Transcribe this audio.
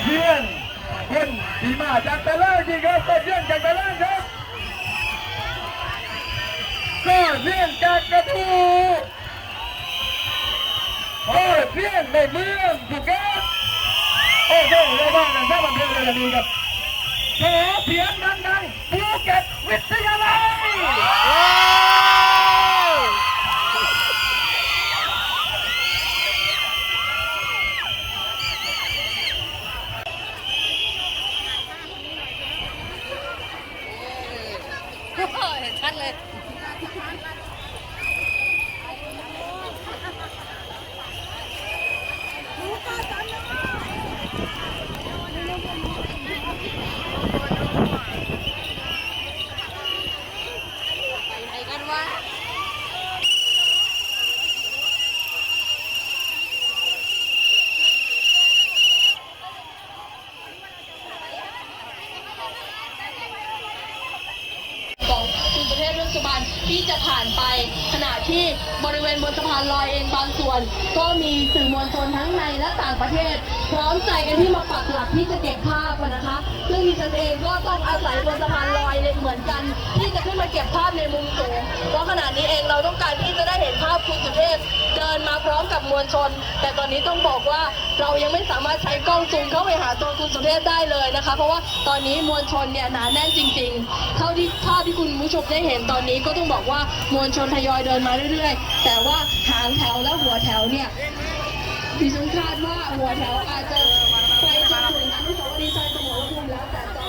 เพียงคนสีมาจากแต่ล่งจีครับก็เพียนจากแต่ล่งครับก็เพียนจากกระทูโอ้เพียนในเมืองถูกครับโอ้โหเราบ้านกันซะมาเพียงเลยดีครับขอเพียนดังน เห็นชัดเลยไปไหนกันวะ ของก รุงประเทศเรื่องสะพานที่จะผ่านไปขณะที่บริเวณบนสะพานลอยเองบางส่วน ก็มีสื่อมวลชนทั้งในและต่างประเทศ พร้อมใจกันที่มาปักหลักที่จะเก็บภาพนะคะ ซึ่งดิฉันเองก็ต้องอาศัยบนสะพานลอยเลยเหมือนกัน ที่จะขึ้นมาเก็บภาพในมุมสูงเพราะขณะนี้เองเราต้องการที่จะได้เห็นภาพคุณ กับมวลชน แต่ตอนนี้ต้องบอกว่าเรายังไม่สามารถใช้กล้องซูมเข้าไปหาตัวคุณสุเทพได้เลยนะคะ เพราะว่าตอนนี้มวลชนเนี่ยหนาแน่นจริง ๆ เท่าที่ภาพที่คุณผู้ชมได้เห็นตอนนี้ก็ต้องบอกว่ามวลชนทยอยเดินมาเรื่อยๆ แต่ว่าหางแถวและหัวแถวเนี่ยดิฉันคาดว่าหัวแถวอาจจะไปจนถึงอนุสาวรีย์ชัยสมรภูมิแล้วแต่